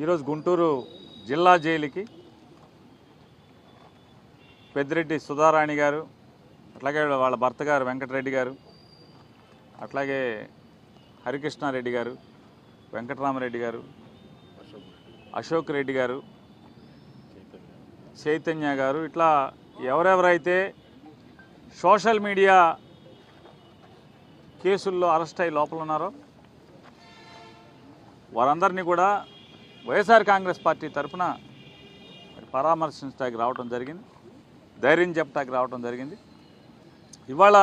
ఈరోజు గుంటూరు జిల్లా జైలుకి పెద్దిరెడ్డి సుధారాణి గారు అట్లాగే వాళ్ళ భర్త గారు వెంకటరెడ్డి గారు అట్లాగే హరికృష్ణారెడ్డి గారు వెంకటరామరెడ్డి గారు అశోక్ రెడ్డి గారు చైతన్య గారు ఇట్లా ఎవరెవరైతే సోషల్ మీడియా కేసుల్లో అరెస్ట్ అయ్యి లోపల ఉన్నారో వారందరినీ కూడా వైఎస్ఆర్ కాంగ్రెస్ పార్టీ తరఫున పరామర్శించడానికి రావడం జరిగింది. ధైర్యం చెప్పడానికి రావడం జరిగింది. ఇవాళ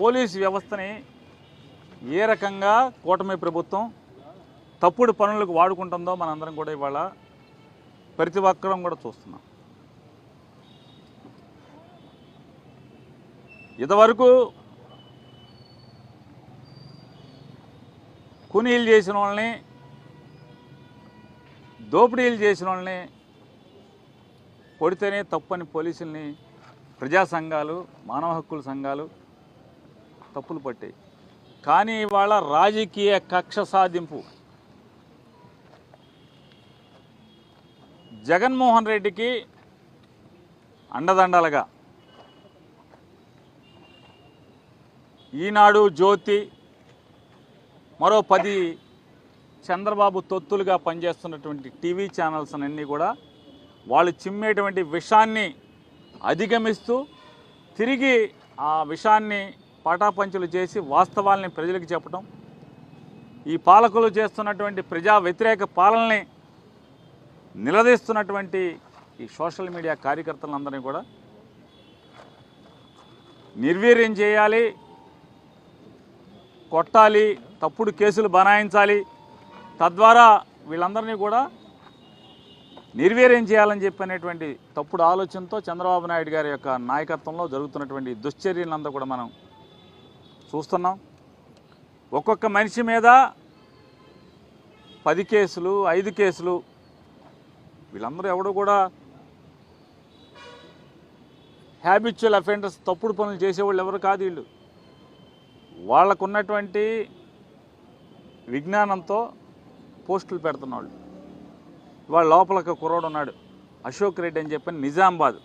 పోలీస్ వ్యవస్థని ఏ రకంగా కూటమి ప్రభుత్వం తప్పుడు పనులకు వాడుకుంటుందో మనందరం కూడా ఇవాళ ప్రతి ఒక్కరం కూడా చూస్తున్నాం. ఇంతవరకు కూనీలు చేసిన వాళ్ళని దోపిడీలు చేసిన వాళ్ళని కొడితేనే తప్పని పోలీసుల్ని ప్రజా సంఘాలు మానవ హక్కుల సంఘాలు తప్పులు పట్టాయి. కానీ ఇవాళ రాజకీయ కక్ష సాధింపు. జగన్మోహన్ రెడ్డికి అండదండలుగా. ఈనాడు జ్యోతి మరో పది చంద్రబాబు తొత్తులుగా పనిచేస్తున్నటువంటి టీవీ ఛానల్స్ అన్నీ కూడా వాళ్ళు చిమ్మేటువంటి విషాన్ని అధిగమిస్తూ తిరిగి ఆ విషాన్ని పటాపంచులు చేసి వాస్తవాల్ని ప్రజలకు చెప్పడం ఈ పాలకులు చేస్తున్నటువంటి ప్రజా వ్యతిరేక పాలనని నిలదీస్తున్నటువంటి ఈ సోషల్ మీడియా కార్యకర్తలందరినీ కూడా నిర్వీర్యం చేయాలి కొట్టాలి తప్పుడు కేసులు బనాయించాలి. తద్వారా వీళ్ళందరినీ కూడా నిర్వీర్యం చేయాలని చెప్పనేటువంటి తప్పుడు ఆలోచనతో చంద్రబాబు నాయుడు గారి యొక్క నాయకత్వంలో జరుగుతున్నటువంటి దుశ్చర్యలంతా కూడా మనం చూస్తున్నాం. ఒక్కొక్క మనిషి మీద పది కేసులు ఐదు కేసులు వీళ్ళందరూ ఎవడు కూడా హ్యాబిచువల్ అఫెండర్స్ తప్పుడు పనులు చేసేవాళ్ళు ఎవరు కాదు వీళ్ళు. వాళ్ళకున్నటువంటి విజ్ఞానంతో పోస్టులు పెడుతున్నాళ్ళు ఇవాళ లోపల ఒక కుర్రోడు ఉన్నాడు అశోక్ రెడ్డి అని చెప్పని నిజామాబాద్.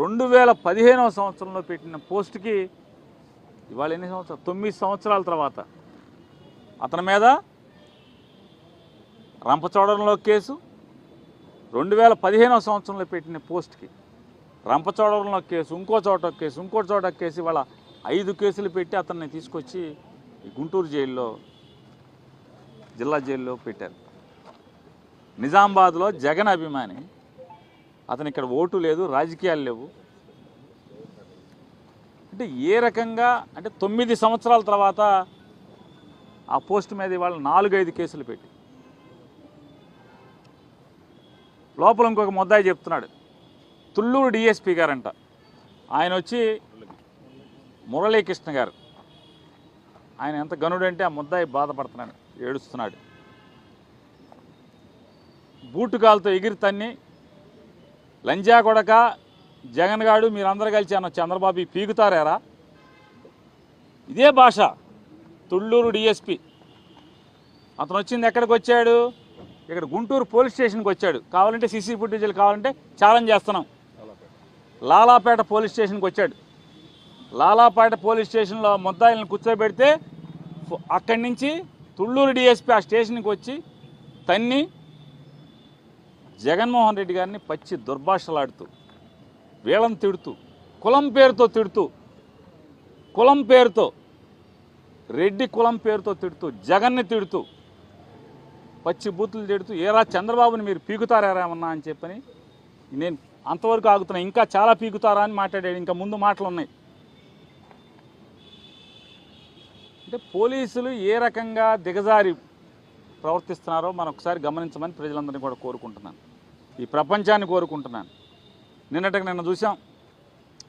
రెండు వేల పదిహేనవ సంవత్సరంలో పెట్టిన పోస్ట్కి ఇవాళ ఎన్ని సంవత్సరాలు? తొమ్మిది సంవత్సరాల తర్వాత. అతని మీద రంపచోడవరంలో కేసు రెండు వేల పదిహేనవ సంవత్సరంలో పెట్టిన పోస్ట్కి రంపచోడవరంలో కేసు ఇంకో చోట కేసు ఇంకో చోట కేసు ఇవాళ ఐదు కేసులు పెట్టి అతన్ని తీసుకొచ్చి గుంటూరు జైల్లో జిల్లా జైల్లో పెట్టారు. నిజామాబాద్లో జగన్ అభిమాని అతను ఇక్కడ ఓటు లేదు రాజకీయాలు లేవు. అంటే ఏ రకంగా అంటే తొమ్మిది సంవత్సరాల తర్వాత ఆ పోస్ట్ మీద ఇవాళ నాలుగైదు కేసులు పెట్టి. లోపల ఇంకొక ముద్దాయి చెప్తున్నాడు. తుళ్ళూరు డిఎస్పి గారంట. ఆయన వచ్చి మురళీకృష్ణ గారు. ఆయన ఎంత గనుడంటే ఆ ముద్దాయి బాధపడుతున్నాడు. ఏడుస్తున్నాడు. బూటుకాలతో ఎగిరి తన్ని లంజా కొడక జగన్ గాడు మీరందరూ కలిసి అన్న చంద్రబాబు పీకుతారేరా ఇదే భాష. తుళ్ళూరు డిఎస్పి. అతను వచ్చింది ఎక్కడికి వచ్చాడు? ఇక్కడ గుంటూరు పోలీస్ స్టేషన్కి వచ్చాడు. కావాలంటే సీసీ ఫుటేజీలు కావాలంటే ఛాలెంజ్ చేస్తున్నాం. లాలాపేట పోలీస్ స్టేషన్కి వచ్చాడు. లాలాపేట పోలీస్ స్టేషన్లో ముద్దాయిలను కూర్చోబెడితే అక్కడి నుంచి తుళ్ళూరు డిఎస్పీ ఆ స్టేషన్కి వచ్చి తన్ని జగన్మోహన్ రెడ్డి గారిని పచ్చి దుర్భాషలాడుతూ వీళ్ళని తిడుతూ కులం పేరుతో తిడుతూ కులం పేరుతో రెడ్డి కులం పేరుతో తిడుతూ జగన్ని తిడుతూ పచ్చి బూతులు తిడుతూ ఏరా చంద్రబాబుని మీరు పీకుతారేమన్నా అని చెప్పని నేను అంతవరకు ఆగుతున్నా. ఇంకా చాలా పీకుతారా అని మాట్లాడాడు. ఇంకా ముందు మాటలు ఉన్నాయి అంటే పోలీసులు ఏ రకంగా దిగజారి ప్రవర్తిస్తున్నారో మనం ఒకసారి గమనించమని ప్రజలందరినీ కూడా కోరుకుంటున్నాను. ఈ ప్రపంచాన్ని కోరుకుంటున్నాను. నిన్నటికి నిన్న చూసాం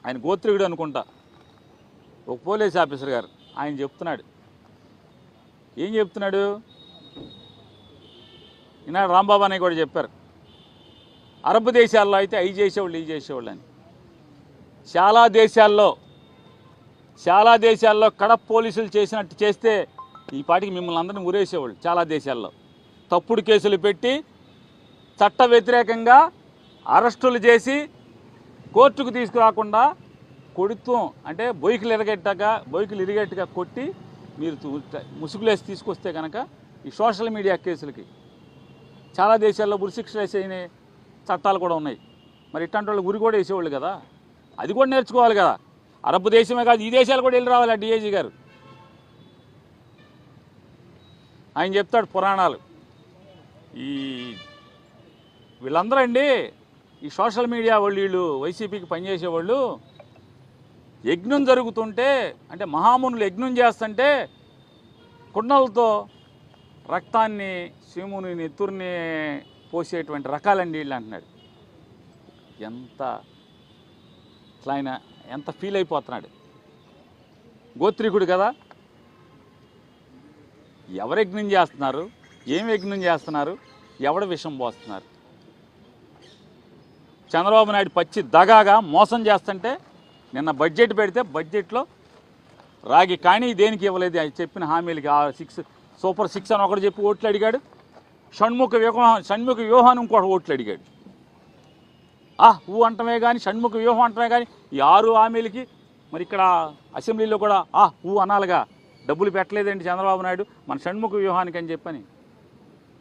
ఆయన గోత్రికుడు అనుకుంటా. ఒక పోలీస్ ఆఫీసర్ గారు ఆయన చెప్తున్నాడు. ఏం చెప్తున్నాడు? ఈనాడు రాంబాబు అని కూడా చెప్పారు. అరబ్ దేశాల్లో అయితే అవి చేసేవాళ్ళు ఇవి చేసేవాళ్ళు అని. చాలా దేశాల్లో చాలా దేశాల్లో కడప పోలీసులు చేసినట్టు చేస్తే ఈ పాటికి మిమ్మల్ని అందరిని ఉరేసేవాళ్ళు చాలా దేశాల్లో. తప్పుడు కేసులు పెట్టి చట్ట వ్యతిరేకంగా అరెస్టులు చేసి కోర్టుకు తీసుకురాకుండా కొడుతాం అంటే బొయ్యికలు ఇరగెట్టాక బొయ్యికలు ఇరిగేట్టుగా కొట్టి మీరు ముసుగులేసి తీసుకొస్తే కనుక ఈ సోషల్ మీడియా కేసులకి చాలా దేశాల్లో ఉరిశిక్ష వేసే చట్టాలు కూడా ఉన్నాయి. మరి ఇట్లాంటి వాళ్ళు ఉరి కూడా వేసేవాళ్ళు కదా. అది కూడా నేర్చుకోవాలి కదా. అరబ్ దేశమే కాదు ఈ దేశాలు కూడా వెళ్ళి రావాలి ఆ డిఐజీ గారు. ఆయన చెప్తాడు పురాణాలు. ఈ వీళ్ళందరూ అండి ఈ సోషల్ మీడియా వాళ్ళు వీళ్ళు వైసీపీకి పనిచేసేవాళ్ళు యజ్ఞం జరుగుతుంటే అంటే మహామునులు యజ్ఞం చేస్తుంటే కుండలతో రక్తాన్ని శివుని నెత్తుర్ని పోసేటువంటి రకాలండి వీళ్ళు అంటున్నాడు. ఎంత ఇట్లా ఆయన ఎంత ఫీల్ అయిపోతున్నాడు. గోత్రికుడు కదా. ఎవరు యజ్ఞం చేస్తున్నారు? ఏం యజ్ఞం చేస్తున్నారు? ఎవడ విషం పోస్తున్నారు? చంద్రబాబు నాయుడు పచ్చి దగాగా మోసం చేస్తుంటే నిన్న బడ్జెట్ పెడితే బడ్జెట్లో రాగి కానీ దేనికి ఇవ్వలేదు? అది చెప్పిన హామీలకి ఆ సిక్స్ సూపర్ సిక్స్ అని ఒకటి చెప్పి ఓట్లు అడిగాడు. షణ్ముఖ వ్యూహం షణ్ముఖ వ్యూహాన్ని ఇంకోటి ఓట్లు అడిగాడు. ఆ ఊ అంటమే కానీ షణ్ముఖ వ్యూహం అంటమే కానీ ఈ ఆరు హామీలకి మరి ఇక్కడ అసెంబ్లీలో కూడా ఆ ఊ అనాలిగా డబ్బులు పెట్టలేదండి చంద్రబాబు నాయుడు? మన షణ్ముఖ వ్యూహానికి అని చెప్పని.